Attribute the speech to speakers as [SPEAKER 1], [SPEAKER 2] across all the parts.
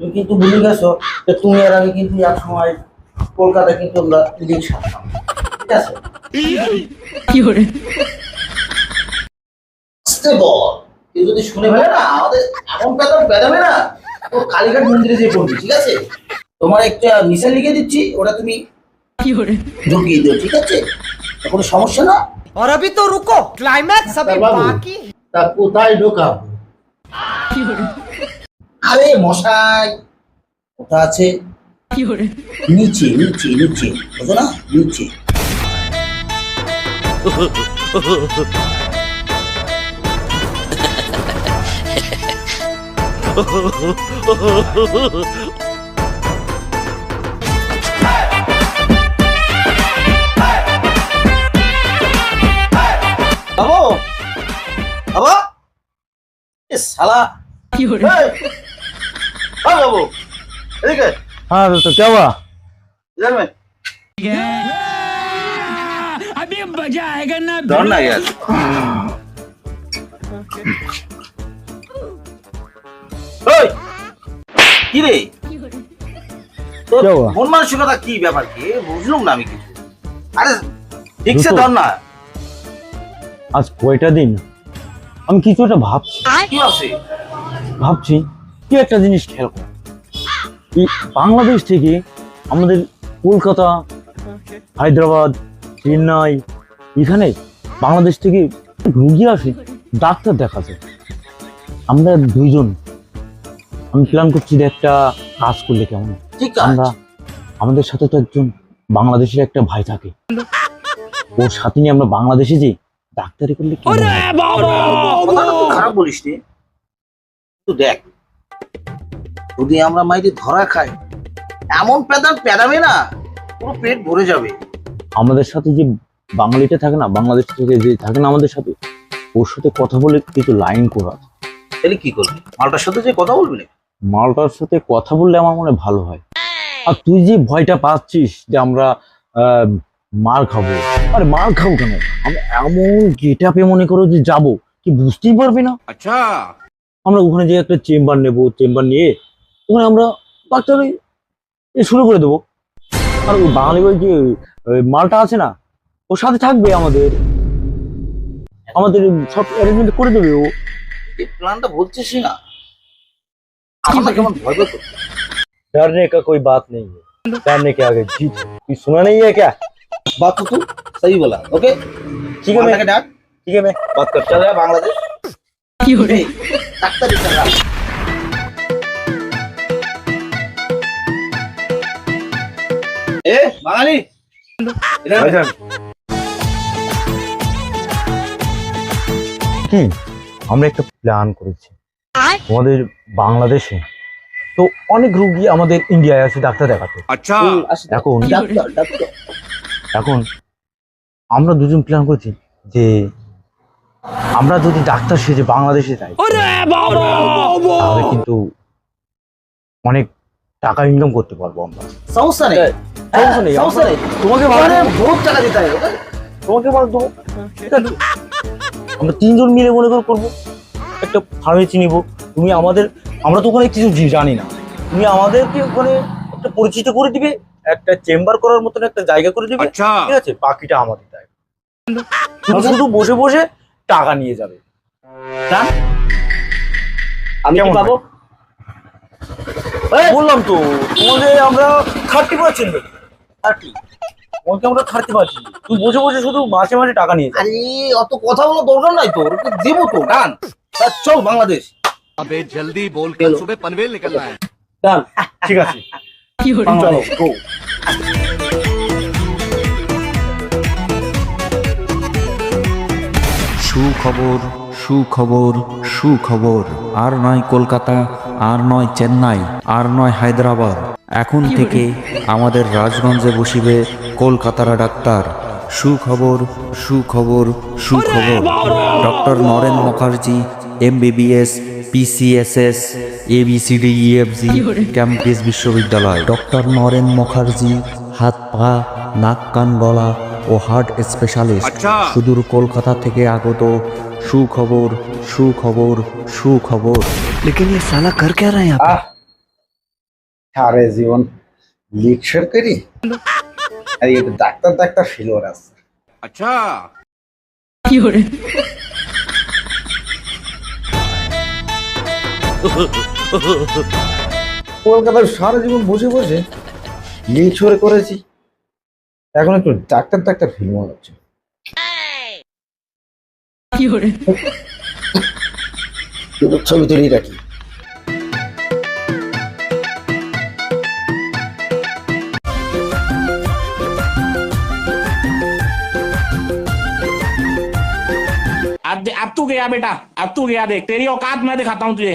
[SPEAKER 1] তুমি কিন্তু ভুলে গেছো যে তুমি আর আমি কিন্তু এক সময় কলকাতা কিন্তু আমরা লিগ সারতাম ঠিক আছে আস্তে বল কেউ যদি শুনে ফেলে না আমাদের এমন বেদম বেদামে না ও কালীঘাট মন্দিরে যেয়ে পড়বি ঠিক আছে তোমার একটা মিশন লিখে দিচ্ছি ওটা তুমি ঢুকিয়ে দিও ঠিক আছে তা কোনো সমস্যা না
[SPEAKER 2] और अभी तो रुको क्लाइमैक्स अभी
[SPEAKER 1] बाबू।
[SPEAKER 2] बाकी है।
[SPEAKER 1] তা কোথায় ঢোকাবো আরে মশাই কোথা আছে। নিচে নিচে নিচে বুঝো না? নিচে। বাবু বাবা। এ শালা। এই, ওই বাবু এদিকে
[SPEAKER 3] हाँ तो क्या हुआ
[SPEAKER 1] इधर में ধর না ইয়ার ওই কি রে তোর
[SPEAKER 3] क्या हुआ?
[SPEAKER 1] মন মানসিকতা কি ব্যাপার কি বুঝলাম না আমি কিছু আরে ঠিকসে
[SPEAKER 3] দুটো।
[SPEAKER 1] ধর না
[SPEAKER 3] আজ কয়টা দিন আমি কিছু একটা ভাবছি
[SPEAKER 1] কি আছে
[SPEAKER 3] ভাবছি কি একটা জিনিস খেয়াল কর। এই বাংলাদেশ থেকে আমাদের কলকাতা হায়দ্রাবাদ চেন্নাই এখানে বাংলাদেশ থেকে রুগী আসে ডাক্তার দেখা যায়। আমরা দুইজন। আমি প্ল্যান করছি যে একটা কাজ করলে কেমন?
[SPEAKER 1] ঠিক
[SPEAKER 3] আমরা আমাদের সাথে তো একজন বাংলাদেশের একটা ভাই থাকে। ওর সাথে নিয়ে আমরা বাংলাদেশে যে ডাক্তারি করলে
[SPEAKER 1] খারাপ বলিস দেখ যদি আমরা মাইরি ধরা খাই এমন প্যাদান প্যাদামে না পুরো পেট ভরে যাবে।
[SPEAKER 3] আমাদের সাথে যে বাঙালিটা থাকে না বাংলাদেশ থেকে যে থাকে না আমাদের সাথে ওর সাথে কথা বলে কিছু লাইন করা
[SPEAKER 1] তাহলে কি করবি? মালটার সাথে যে কথা বলবি
[SPEAKER 3] মালটার সাথে কথা বললে আমার মনে ভালো হয়। আর তুই যে ভয়টা পাচ্ছিস যে আমরা মার খাব আরে মার খাব কেন? আমি এমন গেটাপে মনে করো যে যাব কি বুঝতেই পারবি না।
[SPEAKER 4] আচ্ছা।
[SPEAKER 3] আমরা ওখানে যে একটা চেম্বার নেব চেম্বার নিয়ে ওখানে আমরা ডাক্তারি শুরু করে দেবো। আর ওই বাঙালি ওই যে মালটা আছে না ওর সাথে থাকবে আমাদের। আমাদের সব অ্যারেঞ্জমেন্ট করে দেবে ও।
[SPEAKER 1] প্ল্যানটা বলছিস না। আমার কেমন ভয় পাচ্ছে
[SPEAKER 3] डरने का কে আগে नहीं है। डरने के आगे जीत कोई सुना नहीं है क्या?
[SPEAKER 1] बात तो तू सही बोला ओके
[SPEAKER 3] ठीक है मैं
[SPEAKER 1] কি হলে ডাক্তারি খেলা এ
[SPEAKER 3] কি? আমরা একটা প্ল্যান করেছি। আমাদের বাংলাদেশে তো অনেক রুগী আমাদের ইন্ডিয়ায় আছে ডাক্তার দেখাতে।
[SPEAKER 1] আচ্ছা।
[SPEAKER 3] এখন এখন আমরা দুজন প্ল্যান করেছি যে আমরা যদি ডাক্তার সেজে বাংলাদেশে যাই কিন্তু অনেক টাকা ইনকাম করতে পারব আমরা। হ্যাঁ, আমরা তিনজন মিলে মনে করে করব। একটা ফার্মে নিব। তুমি আমাদের আমরা তো ওখানে কিছু জানি না। তুমি আমাদেরকে ওখানে একটা পরিচিত করে দিবে একটা চেম্বার করার মতন একটা জায়গা করে দিবে।
[SPEAKER 4] আচ্ছা।
[SPEAKER 3] ঠিক আছে? বাকিটা আমাদের দায় শুধু বসে বসে টাকা নিয়ে যাবে। বললাম তো তোমাদের আমরা থার্টি পার্সেন্ট থার্টি তুই বসে বসে শুধু টাকা
[SPEAKER 1] অত দরকার নাই তো। ডান চল বাংলাদেশ।
[SPEAKER 4] জলদি বল
[SPEAKER 1] ডান
[SPEAKER 3] ঠিক আছে।
[SPEAKER 5] সুখবর সুখবর সুখবর। আর নয় কলকাতা আর নয় চেন্নাই আর নয় হায়দ্রাবাদ। এখন থেকে আমাদের রাজগঞ্জে বসিবে কলকাতারা ডাক্তার। সুখবর সুখবর সুখবর। Doctor Naren Mukherjee MBBS PCSS ABCD EFG Cambridge বিশ্ববিদ্যালয়। ডক্টর নরেন মুখার্জি হাত পা নাক কান গলা ও হার্ট স্পেশালিস্ট
[SPEAKER 4] আচ্ছা।
[SPEAKER 5] সুদূর কলকাতা থেকে আগত সুখবর সুখবর সুখবর लेकिन ये साला कर क्या रहा है यहाँ पे?
[SPEAKER 1] আহ
[SPEAKER 6] সারে জীবন লিক সরকারি আর একটু ডাক্তার ডাক্তার ফিলোর আছে
[SPEAKER 4] अच्छा
[SPEAKER 6] কলকাতার সারা জীবন বসে বসে লিক সরে করেছি এখন একটু ডাক্তার ডাক্তার ফিল মনে হচ্ছে শুধু ছবি তুলেই রাখি
[SPEAKER 7] अब दे- अब तू गया बेटा अब तू गया देख तेरी औकात मैं दिखाता हूँ तुझे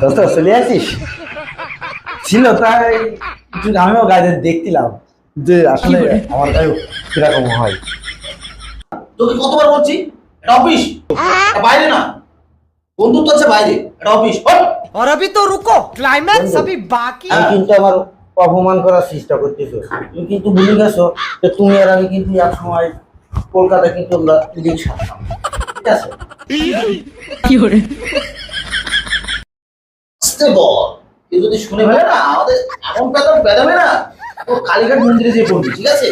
[SPEAKER 6] দোস্ত চলে আসিস ছিল তাই একটু আমিও গাড়ি দেখছিলাম যে আসলে আমার গায়ে কিরকম হয়
[SPEAKER 1] তোকে কতবার বলছি এটা অফিস এটা বাইরে না বন্ধুত্ব আছে বাইরে এটা অফিস হট!
[SPEAKER 2] और अभी तो रुको क्लाइमैक्स अभी बाकी
[SPEAKER 6] তুমি কিন্তু আমার অপমান করার চেষ্টা করতেছো তুমি কিন্তু ভুলে গেছো যে তুমি আর আমি কিন্তু এক সময় কলকাতা কিন্তু আমরা লিগ সারতাম ঠিক আছে
[SPEAKER 1] আস্তে বল কেউ যদি শুনে ফেলে না আমাদের এমন বেদম বেদামে না ও কালীঘাট মন্দিরে যেয়ে পড়বি, ঠিক আছে?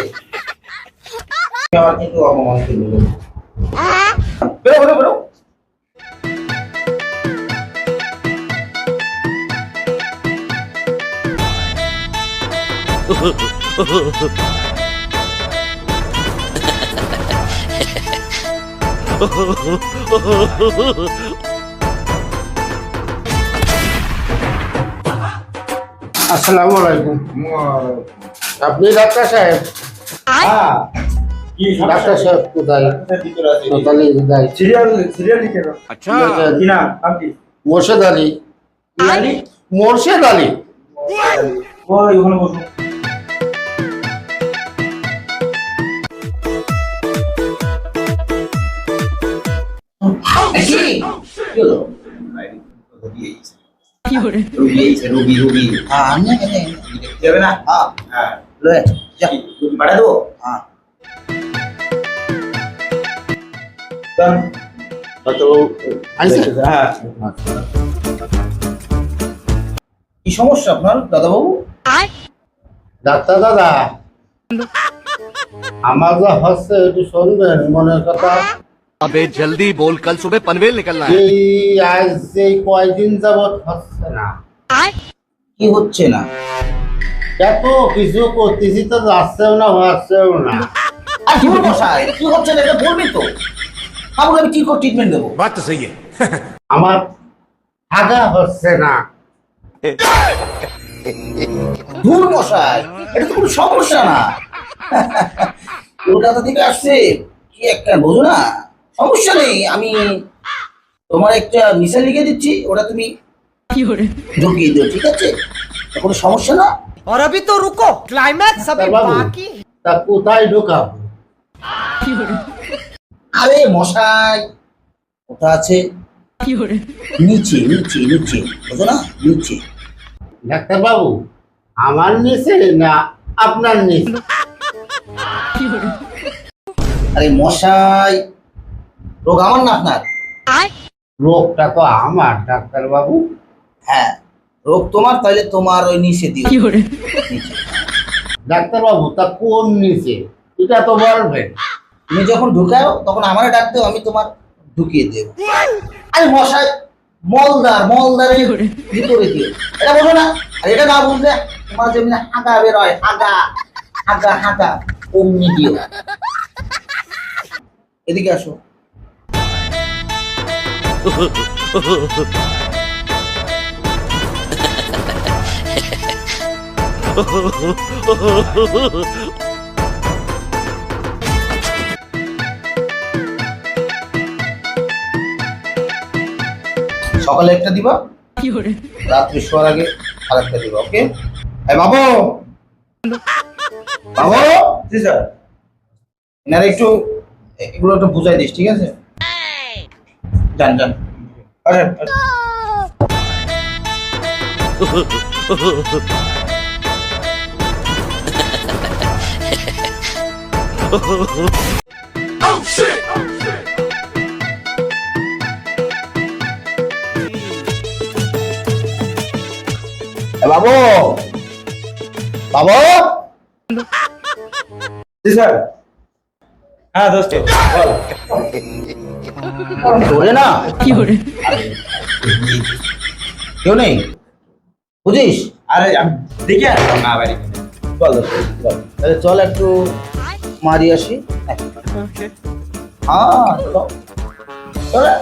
[SPEAKER 6] আমার কিন্তু অপমান করবে
[SPEAKER 1] বেরো বেরো বেরো।
[SPEAKER 6] আসসালামু আলাইকুম। আপনি ডাক্তার সাহেব? হ্যাঁ। ডাক্তার সাহেব কোথায়? কোথায় কোথায়?
[SPEAKER 3] সিরিয়াল
[SPEAKER 6] মোর্শেদ আলী। মোর্শেদ আলী।
[SPEAKER 1] হ্যাঁ আমি যাবে না হ্যাঁ হ্যাঁ লয়ে যা দেবো হ্যাঁ
[SPEAKER 6] হ্যাঁ
[SPEAKER 1] কি সমস্যা আপনার দাদাবাবু
[SPEAKER 6] ডাক্তার দাদা আমার যা হচ্ছে একটু শুনবেন মনের কথা
[SPEAKER 4] আবে জলদি বল কাল সুবে পনভেল নিকলনা
[SPEAKER 6] এই আজ সেই কয়দিন যাবত হচ্ছে না।
[SPEAKER 1] কি হচ্ছে না?
[SPEAKER 6] এত কিছু করতেছি তো যাচ্ছেও না হচ্ছেও না।
[SPEAKER 1] আর কি মশাই কি হচ্ছে না এটা বলবি তো। আমাকে আমি কি করে ট্রিটমেন্ট দেবো?
[SPEAKER 4] বাত তো সহি
[SPEAKER 6] আমার আগা হচ্ছে না।
[SPEAKER 1] ধুর মশাই এটা তো কোনো সমস্যা না। কলকাতা থেকে আসছে। কি একটা বোঝো না। সমস্যা নেই আমি তোমার একটা মিশাল লিখে দিচ্ছি ওটা তুমি ঢুকিয়ে দিও ঠিক আছে তা কোনো সমস্যা না
[SPEAKER 2] और अभी तो रुको क्लाइमैक्स अभी
[SPEAKER 6] बाबू।
[SPEAKER 2] बाकी
[SPEAKER 6] তা কোথায় ঢোকাবো
[SPEAKER 1] আরে মশাই ওটা আছে নিচে নিচে নিচে বুঝো না নিচে
[SPEAKER 6] ডাক্তার বাবু আমার নিচে না আপনার নিচে
[SPEAKER 1] আরে মশাই রোগ আমার না আপনার?
[SPEAKER 6] রোগটা তো আমার ডাক্তার বাবু
[SPEAKER 1] হ্যাঁ রোগ তোমার তাহলে তোমার ওই নিচে দিও।
[SPEAKER 6] ডাক্তার বাবু তা কোন নিচে? এটা তো বলবেন।
[SPEAKER 1] তুমি যখন ঢুকাও তখন আমার ডাকতে আমি তোমার ঢুকিয়ে দেব। আরে মশাই মলদার মলদারের ভিতরে দিও। এটা বলো না আর এটা না বুঝলে তোমার যেমনি হাগা বেরোয় হাগা হাগা হাগা অমনি দিও। এদিকে আসো। সকালে একটা দিবা? রাত্রে শোয়ার আগে আরেকটা দিবা ওকে? এই বাবু! বাবু!
[SPEAKER 3] জি স্যার।
[SPEAKER 1] এনারা একটু এগুলো একটু বুঝাই দিস ঠিক আছে? যান যান
[SPEAKER 3] আসেন
[SPEAKER 1] এ বাবু বাবু।
[SPEAKER 6] জি স্যার। হ্যাঁ দোস্ত।
[SPEAKER 1] তোরে না। কেউ নেই? বুঝিস?
[SPEAKER 6] আরে দেখি আর মা বাড়ি।
[SPEAKER 1] বল তাহলে চল একটু মারি আসি। হ্যাঁ।, হ্যাঁ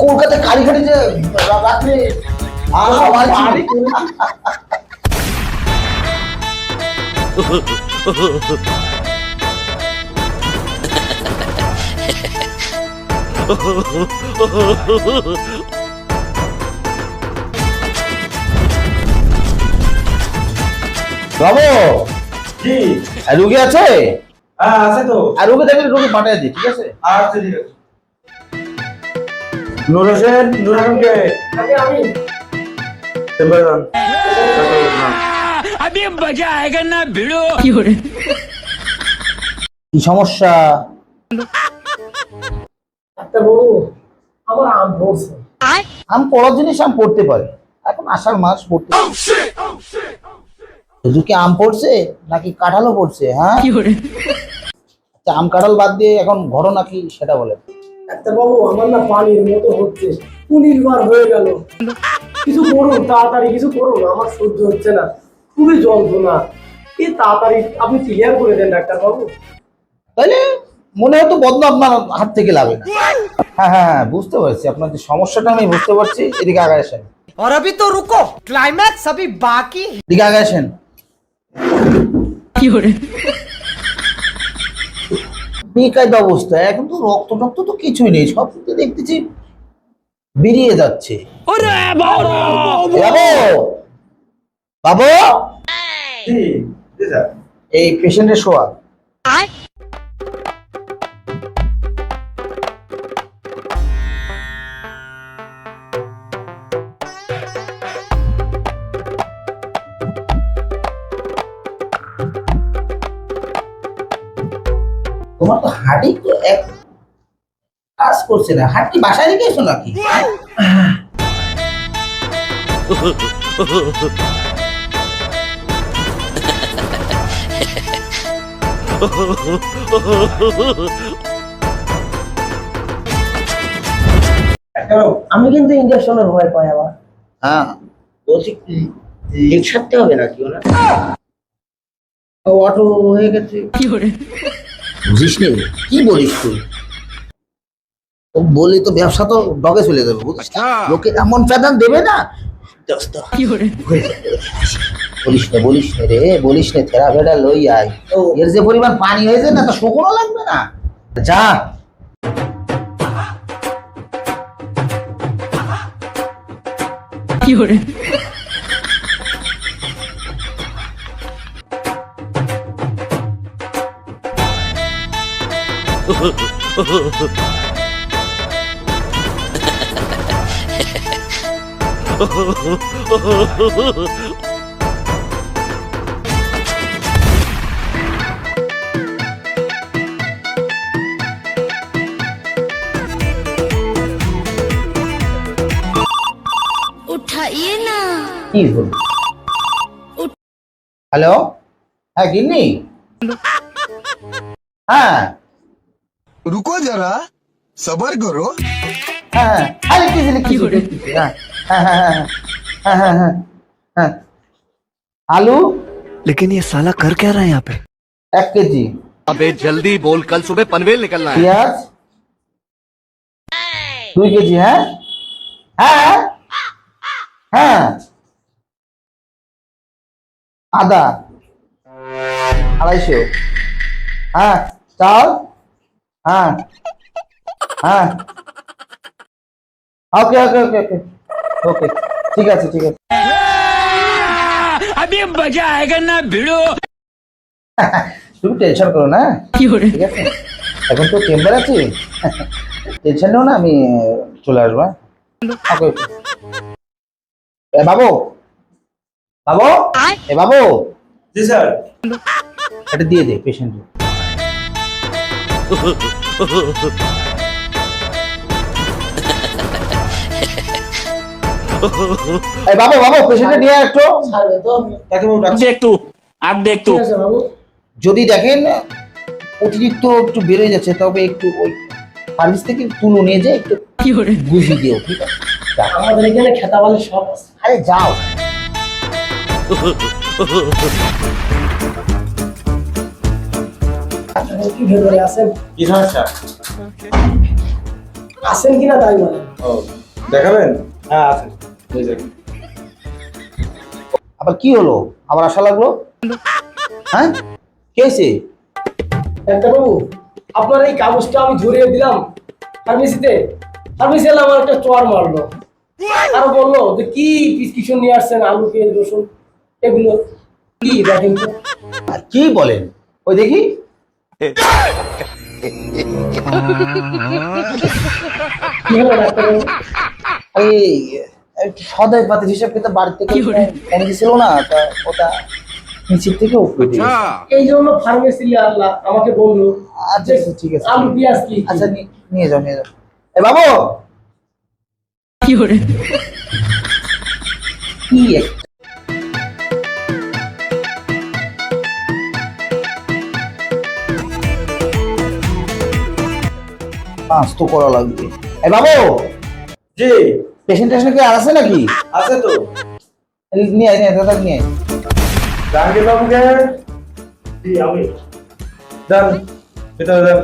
[SPEAKER 1] কলকাতা কালীঘাটে যে রাত্রে আর বাবু
[SPEAKER 6] জি
[SPEAKER 1] আছে?
[SPEAKER 6] হ্যাঁ আছে তো।
[SPEAKER 1] পাঠিয়ে ঠিক আছে?
[SPEAKER 6] আচ্ছা, ঠিক আছে। হোসেন হোসেনকে।
[SPEAKER 7] আমি। আমি না ভিড়ো
[SPEAKER 1] কি সমস্যা? আম পড়ার জিনিস আম পড়তে পারে। এখন আষাঢ় মাস পড়তে শুধু কি আম পড়ছে নাকি কাঁঠালও পড়ছে হ্যাঁ? আচ্ছা, আম কাঁঠাল বাদ দিয়ে এখন ঘটনা কি সেটা বলে।
[SPEAKER 8] ডাক্তারবাবু আমার না পানির মতো হচ্ছে। বার হয়ে গেল। কিছু করুন তাড়াতাড়ি কিছু করুন আমার সহ্য হচ্ছে না। খুবই যন্ত্রণা। কি তাড়াতাড়ি আপনি ক্লিয়ার করে দেন ডাক্তারবাবু।
[SPEAKER 1] তাহলে মনে হয়তো বদনা আপনার হাত থেকে লাগে না হ্যাঁ হ্যাঁ হ্যাঁ বুঝতে পারছি আপনার যে সমস্যাটা আমি বুঝতে পারছি এদিকে আগে আসেন
[SPEAKER 2] और अभी तो रुको क्लाइमैक्स अभी बाकी है
[SPEAKER 1] এদিকে আগে আসেন বেকায়দা অবস্থা এখন তো রক্ত টক্ত তো কিছুই নেই সব কিছু দেখতেছি বেরিয়ে যাচ্ছে এ বাবু বাবু
[SPEAKER 6] জি জি স্যার
[SPEAKER 1] এই পেশেন্টের শোয়া তোমার তো হাঁটি তো এক কাজ করছে না। হাঁটি বাসায় রেখে এসো নাকি
[SPEAKER 8] আমি কিন্তু ইঞ্জেকশনের ভয় পাই আবার।
[SPEAKER 1] হ্যাঁ। বলছি লিক ছাড়তে হবে নাকি ওনার অটো হয়ে গেছে। বুঝিস নি কি বলিস তুই? ও বলি তো ব্যবসা তো ডগে চলে যাবে বুঝিস? লোকে এমন প্যাদান দেবে না। বলিস না বলিস না রে বলিস না থেরা ফেরা লই আয়। এর যে পরিমাণ পানি হয়েছে না তো শুকনো লাগবে না। যা।
[SPEAKER 9] उठाइए ना।
[SPEAKER 1] हेलो? है गिन्नी हाँ।
[SPEAKER 10] रुको जरा सबर करो।
[SPEAKER 1] हल्की से लिखी आलू?
[SPEAKER 5] लेकिन ये साला कर क्या रहा है यहाँ पे?
[SPEAKER 1] एक के जी
[SPEAKER 4] अबे जल्दी बोल कल सुबह पनवेल निकलना है।
[SPEAKER 1] प्याज? दो के जी है हाँ, हाँ। हाँ। आधा। अढ़ाई सौ। हाँ चावल? হ্যাঁ হ্যাঁ ওকে ওকে ওকে ওকে ওকে ঠিক আছে ঠিক আছে
[SPEAKER 7] अभी मजा आएगा ना भिड़ो
[SPEAKER 1] তুমি টেনশন করো না ঠিক আছে এখন তো চেম্বার আছে টেনশন নেও না আমি আহ, চলে আসবো হ্যাঁ? ওকে ওকে এ বাবু বাবু এ বাবু
[SPEAKER 6] জি স্যার
[SPEAKER 1] এটা দিয়ে দে পেশেন্ট
[SPEAKER 6] এই নিয়ে একটু।
[SPEAKER 7] তাকে
[SPEAKER 8] একটু আর একটু।
[SPEAKER 1] যদি দেখেন অতিরিক্ত একটু বেড়ে যাচ্ছে তবে একটু ওই সার্ভিস থেকে তুলো নিয়ে যে একটু কি করে? বুঝি দিও ঠিক আছে?
[SPEAKER 8] আমাদের এখানে বলে সব
[SPEAKER 1] আরে যাও।
[SPEAKER 8] কি ভেতরে আছেন?
[SPEAKER 6] কি সমস্যা?
[SPEAKER 8] আছেন কিনা তাই বলেন।
[SPEAKER 6] ও দেখাবেন? হ্যাঁ আছে এই
[SPEAKER 1] আবার কি হলো? আবার আশা লাগল? হ্যাঁ? কে হয়েছে
[SPEAKER 8] ডাক্তারবাবু আপনার এই কাগজটা আমি ধরিয়ে দিলাম ফার্মেসিতে। ফার্মেসি আমার একটা চর মারলো। আরও বলল যে কি প্রেসক্রিপশন নিয়ে আসছেন আলু পেঁয়াজ রসুন এগুলো? কি দেখেন
[SPEAKER 1] কি বলেন? ওই দেখি। সদাই পাতির হিসাব কিন্তু বাড়ি থেকে ফোন দিছিল না তা ওটা নিচের থেকে উপরে
[SPEAKER 8] এই জন্য ফার্মেসি আল্লাহ আমাকে বলল
[SPEAKER 1] আচ্ছা আচ্ছা, ঠিক আছে।
[SPEAKER 8] আলু পেঁয়াজ কি?
[SPEAKER 1] আচ্ছা নিয়ে যাও নিয়ে যাও। এ বাবু! কি একটা পাঁচ তো করা লাগবে। এ বাবু!
[SPEAKER 6] জি।
[SPEAKER 1] পেশেন্ট কি আর আছে নাকি?
[SPEAKER 6] আছে তো।
[SPEAKER 1] নিয়ে আয়, নিয়ে আয়, তাড়াতাড়ি নিয়ে আয়।
[SPEAKER 6] জাহাঙ্গীর বাবুকে?
[SPEAKER 8] জি, আমি।
[SPEAKER 6] দেন ভিতরে দেন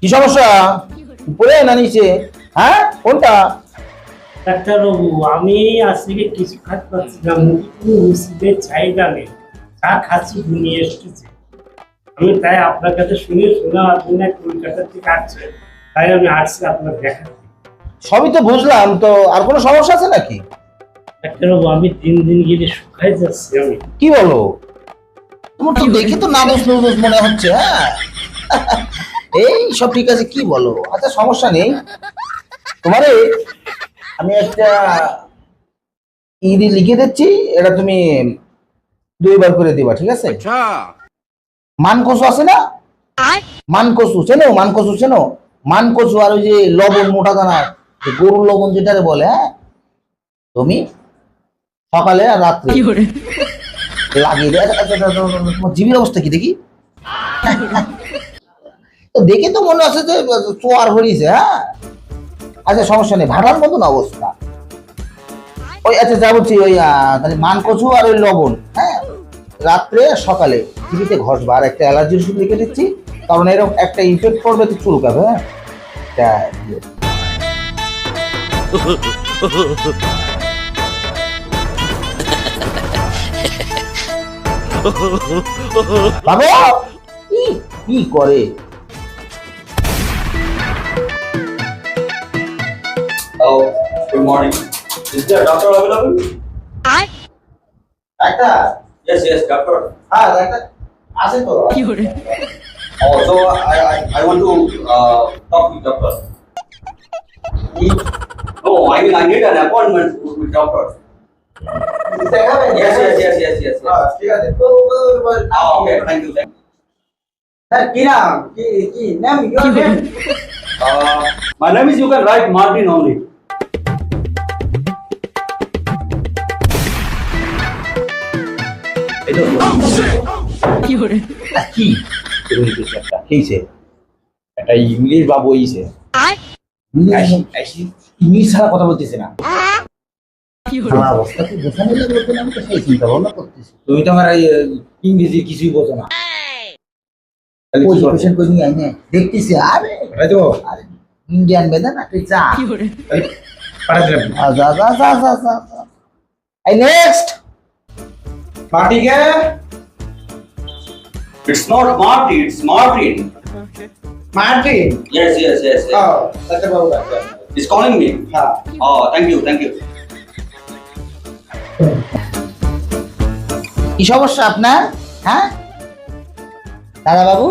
[SPEAKER 1] কি সমস্যা? উপরে না নিচে? হ্যাঁ? কোনটা?
[SPEAKER 9] ডাক্তারবাবু আমি আজ থেকে কিছু খাতে পাচ্ছিলাম কিন্তু ওষুধের চাহিদা নেই। যা খাচ্ছি ঘুমিয়ে এসেছে। আমি তাই আপনার কাছে শুনে শোনা আপনি কলকাতা থেকে আসছে তাই আমি আসছি আপনার দেখা
[SPEAKER 1] সবই তো বুঝলাম তো আর কোনো সমস্যা আছে নাকি?
[SPEAKER 9] ডাক্তারবাবু আমি দিন দিন গিয়ে শুকাই যাচ্ছি আমি।
[SPEAKER 1] কি বলো? তোমার তো দেখে তো নাদোষ নদোষ মনে হচ্ছে হ্যাঁ? এই সব ঠিক আছে কি বলো? আচ্ছা সমস্যা নেই। তোমারে আমি একটা ইডি লিখে দিচ্ছি এটা তুমি দুইবার করে দিবা ঠিক আছে? মানকসু আছে না? মানকসু চেনো? মানকসু চেনো? মানকসু আর ওই যে লবণ মোটা দানা গরুর লবণ যেটারে বলে হ্যাঁ? তুমি সকালে আর রাত্রে লাগিয়ে দেয় আচ্ছা, আচ্ছা, আচ্ছা, তোমার জিবির অবস্থা কি দেখি? তো দেখে তো মনে আছে যে চোয়ার হরিছে হ্যাঁ? আচ্ছা সমস্যা নেই ভাড়ার মতন অবস্থা। ওই আচ্ছা যা বলছি ওই তাহলে মান কচু আর ওই লবণ হ্যাঁ? রাত্রে সকালে টিভিতে ঘষবা। আর একটা অ্যালার্জির ওষুধ লিখে দিচ্ছি। কারণ এরকম একটা ইফেক্ট পড়বে তো চুলকাবে হ্যাঁ? এটা বাবা! কি কি করে?
[SPEAKER 11] Good morning. Is there a doctor available?
[SPEAKER 1] একটা
[SPEAKER 11] Yes, yes, doctor.
[SPEAKER 1] Ah, doctor. Ask it for
[SPEAKER 11] Oh, so uh, I, I, I want to uh, talk with doctor. He, no, I mean I need an appointment with, with
[SPEAKER 1] doctor.
[SPEAKER 11] Yes, yes, yes, yes, ah, yes.
[SPEAKER 1] Ah,
[SPEAKER 11] ah okay, thank you. Thank you.
[SPEAKER 1] Sir, Kina, Kina, name, your name?
[SPEAKER 11] Uh, my name is, you can write Martin only.
[SPEAKER 1] কি তুমি কিছু একটা খেয়েছে একটা English বা বইছে English ছাড়া কথা বলতেছে না। কি তুমি তো আমার ইংরেজি কিছুই বোঝো না। দেখতেছি আরে!
[SPEAKER 6] তো
[SPEAKER 1] ইন্ডিয়ান বেদা না তুই যা। যা যা যা যা যা। নেক্সট
[SPEAKER 6] পার্টিকে
[SPEAKER 11] It's not Marty, it's Martin.
[SPEAKER 6] Okay. Martin?
[SPEAKER 11] Yes, yes, yes. yes.
[SPEAKER 6] Oh, that's about that.
[SPEAKER 11] He's calling me.
[SPEAKER 6] Yeah.
[SPEAKER 11] Oh, thank you, thank you.
[SPEAKER 1] কি সমস্যা আপনার হ্যাঁ দাদা বাবু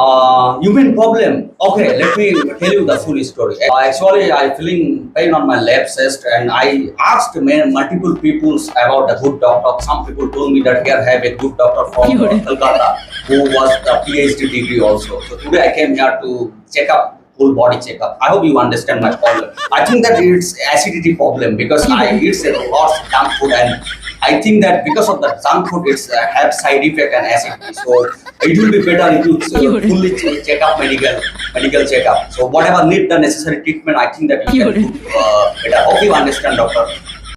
[SPEAKER 11] Uh, you mean problem? Okay, let me tell you the full story. Uh, actually, I feeling pain on my left chest, and I asked many, multiple people about the good doctor. Some people told me that here have a good doctor from uh, Kolkata who was a PhD degree also. So today I came here to check up full body checkup. I hope you understand my problem. I think that it's acidity problem because I eat a lot of junk food and I think that because of the junk food, it's uh, have side effect and acidity. So it will be better if you uh, fully check up medical medical checkup. So whatever need the necessary treatment, I think that you can do uh, better. Hope you understand, doctor.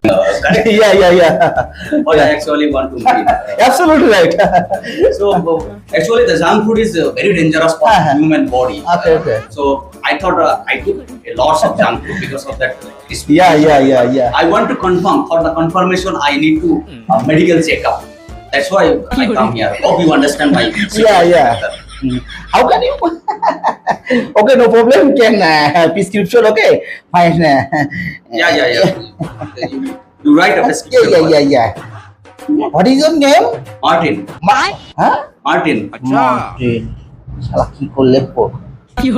[SPEAKER 11] Uh, correct?
[SPEAKER 1] yeah, yeah, yeah.
[SPEAKER 11] Or I actually want to meet.
[SPEAKER 1] Absolutely right.
[SPEAKER 11] So uh, actually, the junk food is uh, very dangerous for
[SPEAKER 1] Uh-huh.
[SPEAKER 11] human body.
[SPEAKER 1] Okay, okay.
[SPEAKER 11] So I thought uh, I took a lots of junk food because of that. uh,
[SPEAKER 1] Yeah, yeah, yeah, yeah.
[SPEAKER 11] I want to confirm. For the confirmation, I need to uh, medical checkup. That's why I come here. Hope you understand my.
[SPEAKER 1] Yeah, yeah. Mm. How can you? okay, no problem. Can uh, prescription? Okay, fine. Uh,
[SPEAKER 11] Yeah, yeah, yeah. you, write a
[SPEAKER 1] yeah,
[SPEAKER 11] prescription.
[SPEAKER 1] yeah,
[SPEAKER 11] for-
[SPEAKER 1] yeah, yeah. What is your name?
[SPEAKER 11] Martin.
[SPEAKER 1] My? Huh?
[SPEAKER 11] Martin.
[SPEAKER 1] Martin শালা কি করলে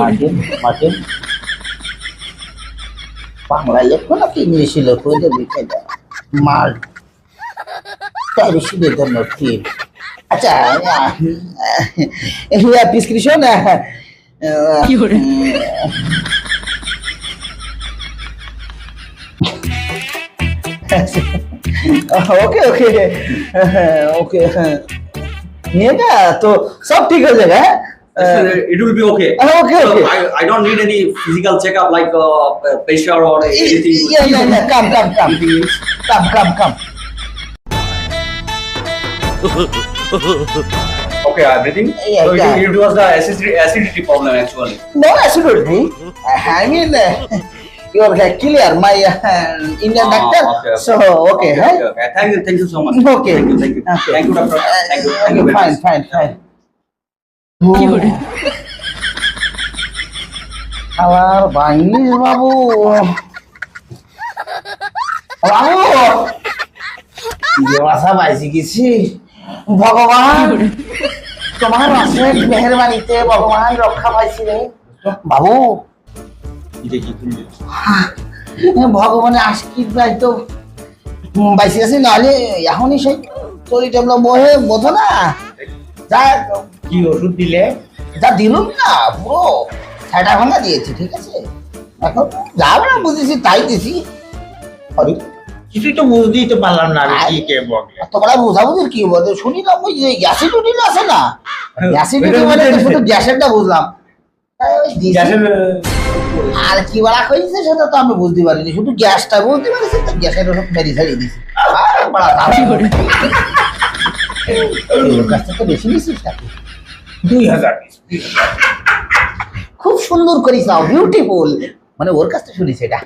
[SPEAKER 1] Martin Martin বাংলায় লেখো নাকি ইংলিশে লেখো যে লিখে দাও মার প্যারিসি জন্য ঠিক আচ্ছা হিয়া প্রেসক্রিপশন কি করে ওকে ওকে ওকে নিয়েটা তো সব ঠিক হয়ে যাবে হ্যাঁ
[SPEAKER 11] Uh, it will be okay.
[SPEAKER 1] Uh, okay,
[SPEAKER 11] So
[SPEAKER 1] okay.
[SPEAKER 11] I, I don't need any physical checkup like uh, pressure or anything.
[SPEAKER 1] Yeah, yeah, yeah. Come, come, come. Come, come, come.
[SPEAKER 11] Okay, everything.
[SPEAKER 1] Yeah,
[SPEAKER 11] so
[SPEAKER 1] yeah.
[SPEAKER 11] It, it was the acidity, acidity problem actually.
[SPEAKER 1] No, absolutely. I mean, uh, you're uh, clear, my uh, Indian
[SPEAKER 11] Ah,
[SPEAKER 1] doctor.
[SPEAKER 11] okay, okay.
[SPEAKER 1] So, okay, huh?
[SPEAKER 11] okay, okay. Thank you, thank you so much.
[SPEAKER 1] Okay.
[SPEAKER 11] Thank you, thank you.
[SPEAKER 1] Okay.
[SPEAKER 11] Thank you, doctor. Thank you. Thank you
[SPEAKER 1] Okay, fine, fine, fine. আমার বাঙ্গিস বাবু বাবু বাসা পাইছি কিছু ভগবান তোমার অশেষ মেহরবানিতে ভগবান রক্ষা পাইছি রে। বাবু ভগবানের আশীর্বাদ তো বাইসি নাহলে এখনই সেই শরীরটা আমরা বহে বোঝো না। যা
[SPEAKER 3] কি ওষুধ দিলে?
[SPEAKER 1] যা দিলুম না পুরো ছাটা ভাঙা দিয়েছি ঠিক আছে? এখন যা আমরা বুঝেছি তাই দিছি। আরে,
[SPEAKER 3] কিছুই তো বুঝতেই তো পারলাম না আমি কি কে বলে
[SPEAKER 1] তোমরা বোঝাবুঝির কি বলতে? শুনিলাম ওই যে অ্যাসিডিটি আছে না? অ্যাসিডিটি মানে শুধু গ্যাসেরটা বুঝলাম। আর কি বলা হয়েছে সেটা তো আমি বুঝতে পারিনি। শুধু গ্যাসটা বলতে পারছি তো গ্যাসের ওষুধ মেরি ছাড়িয়ে দিছি আর বড়া দাম করে? কাছ থেকে বেশি নিছিস নাকি?
[SPEAKER 3] দুই হাজার
[SPEAKER 1] খুব সুন্দর করিস বিউটিফুল মানে ওর কাছ থেকে শুনিস এটা।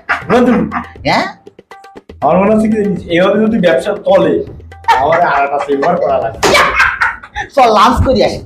[SPEAKER 1] হ্যাঁ?
[SPEAKER 3] আমার মনে হচ্ছে কি এভাবে যদি ব্যবসা চলে, আমার আর একটা সেভার করা লাগবে
[SPEAKER 1] চল, লাঞ্চ করি আসি।